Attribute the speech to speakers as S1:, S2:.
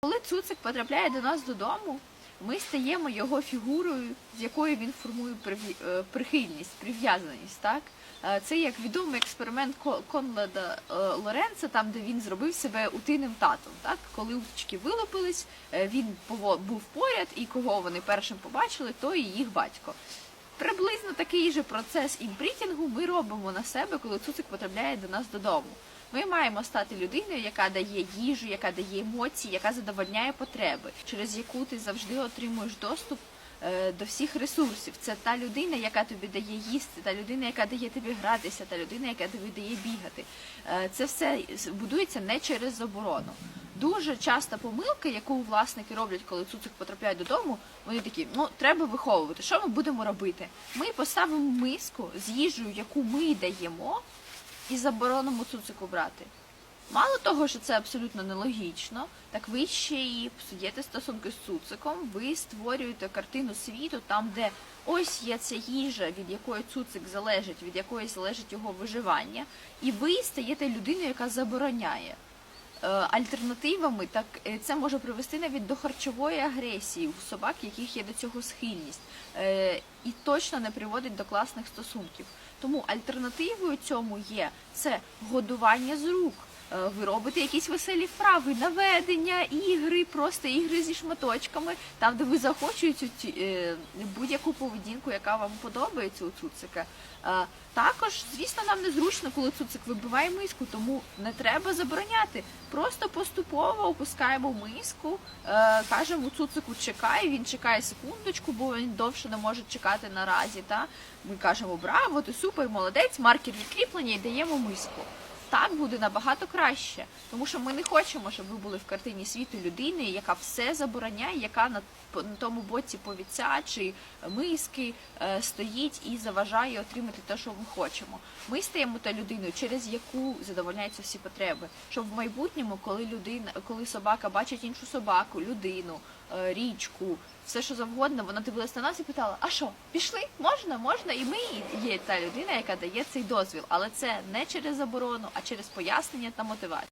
S1: Коли цуцик потрапляє до нас додому, ми стаємо його фігурою, з якою він формує е, прихильність, прив'язаність. Так? Е, Це як відомий експеримент Ко- Конрада е, Лоренца, там де він зробив себе утиним татом. Так? Коли уточки вилупились, він був поряд, і кого вони першим побачили, то і їх батько. Приблизно такий же процес імпрітінгу ми робимо на себе, коли цуцик потрапляє до нас додому. Ми маємо стати людиною, яка дає їжу, яка дає емоції, яка задовольняє потреби, через яку ти завжди отримуєш доступ е, до всіх ресурсів. Це та людина, яка тобі дає їсти, та людина, яка дає тобі гратися, та людина, яка тобі дає бігати. Е, Це все будується не через заборону. Дуже часта помилка, яку власники роблять, коли цуцик потрапляє додому, вони такі, ну треба виховувати. Що ми будемо робити? Ми поставимо миску з їжею, яку ми даємо, і заборонимо цуцику брати. Мало того, що це абсолютно нелогічно, так ви ще і псуєте стосунки з цуциком, ви створюєте картину світу там, де ось є ця їжа, від якої цуцик залежить, від якої залежить його виживання, і ви стаєте людиною, яка забороняє. Е, Альтернативами так е, це може привести навіть до харчової агресії у собак, яких є до цього схильність, Е, і точно не приводить до класних стосунків. Тому альтернативою цьому є це годування з рук. Е, Ви робите якісь веселі вправи, наведення, ігри, просто ігри зі шматочками, там, де ви захочуєте будь-яку поведінку, яка вам подобається у цуцика. Е, Також, звісно, нам незручно, коли цуцик вибиває миску, тому не треба забороняти. Просто поступово опускаємо миску, е, кажемо цуцику чекай, він чекає секундочку, бо він довше не може чекати наразі. Та? Ми кажемо браво, ти супер, молодець, маркер відкріплення і даємо миску. Так буде набагато краще, тому що ми не хочемо, щоб ви були в картині світу людини, яка все забороняє, яка на тому боці повіця чи миски е, стоїть і заважає отримати те, що ми хочемо. Ми стаємо та людиною, через яку задовольняються всі потреби. Щоб в майбутньому, коли людина, коли собака бачить іншу собаку, людину, е, річку, все що завгодно, вона дивилась на нас і питала: а що, пішли? Можна, можна? І ми є та людина, яка дає цей дозвіл, але це не через заборону, а через пояснення та мотивацію.